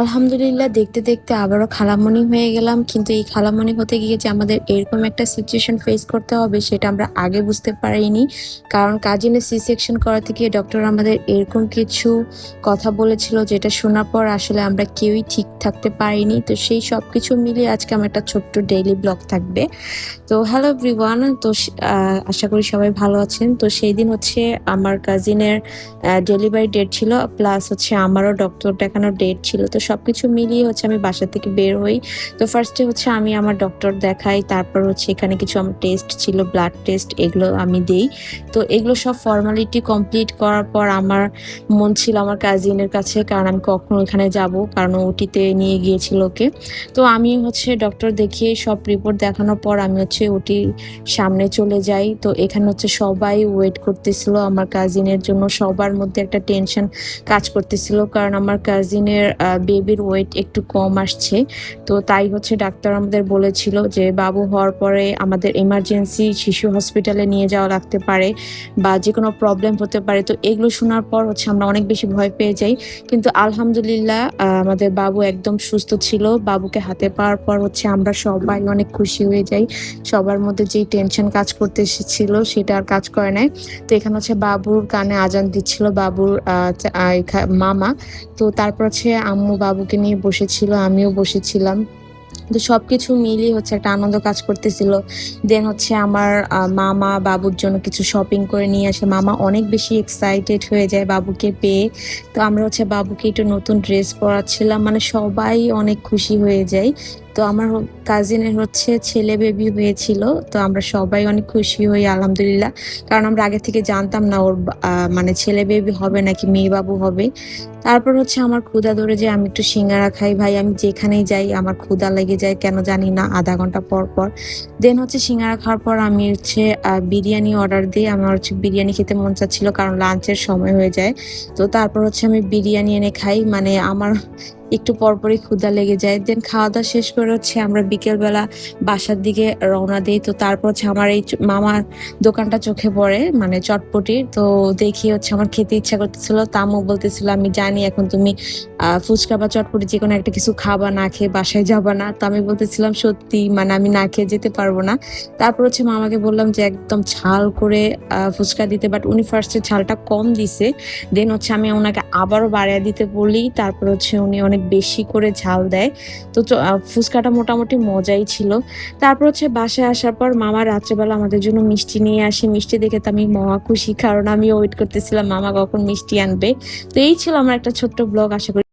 আলহামদুলিল্লাহ, দেখতে দেখতে আবারও খালামণি হয়ে গেলাম। কিন্তু এই খালামণি হতে গিয়ে যে আমাদের এরকম একটা সিচুয়েশন ফেস করতে হবে, সেটা আমরা আগে বুঝতে পারিনি। কারণ কাজিনে সি সেকশন করা থেকে ডক্টর আমাদের এরকম কিছু কথা বলেছিল, যেটা শোনার পর আসলে আমরা কেউই ঠিক থাকতে পারিনি। তো সেই সব কিছু মিলিয়ে আজকে আমার একটা ছোট্ট ডেইলি ব্লগ থাকবে। তো হ্যালো এভরিওয়ান তো আশা করি সবাই ভালো আছেন। তো সেই দিন হচ্ছে আমার কাজিনের ডেলিভারি ডেট ছিল প্লাস হচ্ছে আমারও ডক্টর দেখানোর ডেট ছিল। তো সবকিছু মিলিয়ে হচ্ছে আমি বাসা থেকে বের হই। তো ফার্স্টে হচ্ছে আমি আমার ডক্টর দেখাই, তারপর হচ্ছে এখানে কিছু আমার টেস্ট ছিল ব্লাড টেস্ট এগুলো আমি দেই। তো এগুলো সব ফর্মালিটি কমপ্লিট করার পর আমার মন ছিল আমার কাজিনের কাছে, কারণ আমি কখনো ওখানে যাব, কারণ ওটিতে নিয়ে গিয়েছিল ওকে। তো আমি হচ্ছে ডক্টর দেখিয়ে সব রিপোর্ট দেখানোর পর আমি হচ্ছে ওটি সামনে চলে যাই। তো এখানে হচ্ছে সবাই ওয়েট করতেছিল, আমার কাজিনের জন্য সবার মধ্যে একটা টেনশন কাজ করতেছিল, কারণ আমার কাজিনের বেবির ওয়েট একটু কম আসছে। তো তাই হচ্ছে ডাক্তার আমাদের বলেছিল যে, বাবু হওয়ার পরে আমাদের এমার্জেন্সি শিশু হসপিটালে নিয়ে যাওয়া লাগতে পারে বা যে কোনো প্রবলেম হতে পারে। তো এগুলো শোনার পর হচ্ছে আমরা অনেক বেশি ভয় পেয়ে যাই। কিন্তু আলহামদুলিল্লাহ আমাদের বাবু একদম সুস্থ ছিল। বাবুকে হাতে পাওয়ার পর হচ্ছে আমরা সবাই অনেক খুশি হয়ে যাই। সবার মধ্যে যেই টেনশন কাজ করতে ছিল সেটা আর কাজ করে নাই। তো এখানে হচ্ছে বাবুর কানে আজান দিচ্ছিল বাবুর মামা। তো তারপর হচ্ছে আম্মু বাবুকে নিয়ে বসেছিল, আমিও বসেছিলাম। তো সব কিছু মিলিয়ে হচ্ছে একটা আনন্দ কাজ করতেছিল। দেন হচ্ছে আমার মামা বাবুর জন্য কিছু শপিং করে নিয়ে আসে। মামা অনেক বেশি এক্সাইটেড হয়ে যায় বাবুকে পেয়ে। তো আমরা হচ্ছে বাবুকে একটু নতুন ড্রেস পরাচ্ছিলাম। মানে সবাই অনেক খুশি হয়ে যায়। তো আমার কাজিনের হচ্ছে ছেলে বেবি হয়েছিল, তো আমরা সবাই অনেক খুশি হই, আলহামদুলিল্লাহ। কারণ আমরা আগে থেকে জানতাম না ওর মানে ছেলে বেবি হবে নাকি মেয়ে বাবু হবে। তারপর হচ্ছে আমার ক্ষুধা ধরে যে আমি একটু সিঙ্গারা খাই, ভাই আমি যেখানেই যাই আমার ক্ষুধা লেগে যায়, কেন জানি না, আধা ঘণ্টা পর পর। দেন হচ্ছে সিঙ্গারা খাওয়ার পর আমি হচ্ছে বিরিয়ানি অর্ডার দিই আমার হচ্ছে বিরিয়ানি খেতে মন চাচ্ছিল, কারণ লাঞ্চের সময় হয়ে যায়। তো তারপর হচ্ছে আমি বিরিয়ানি এনে খাই মানে আমার একটু পরপরই ক্ষুদা লেগে যায়। দেন খাওয়া দাওয়া শেষ করে হচ্ছে আমরা বিকেলবেলা বাসার দিকে রওনা দিই। তো তারপর হচ্ছে আমার এই মামার দোকানটা চোখে পড়ে মানে চটপটির তো দেখি হচ্ছে আমার খেতে ইচ্ছা করতেছিল তামও বলতেছিল, আমি জানি এখন তুমি ফুচকা বা চটপটি যে কোনো একটা কিছু খাবা, না খেয়ে বাসায় যাবা না। তো আমি বলতেছিলাম, সত্যি মানে আমি না খেয়ে যেতে পারব না। তারপর হচ্ছে মামাকে বললাম যে, একদম ঝাল করে ফুচকা দিতে। বাট উনি ফার্স্টে ঝালটা কম দিছে। দেন হচ্ছে আমি ওনাকে আবারও বাড়িয়ে দিতে বলি। তারপর হচ্ছে উনি অনেক বেশি করে ঝাল দেয়। তো ফুচকাটা মোটামুটি মজাই ছিল। তারপর হচ্ছে বাসায় আসার পর মামা রাত্রেবেলা আমাদের জন্য মিষ্টি নিয়ে আসে। মিষ্টি দেখে তো আমি মহা খুশি, কারণ আমি ওয়েট করতেছিলাম, মামা কখন মিষ্টি আনবে। তো এই ছিল আমার একটা ছোট্ট ব্লগ আশা করি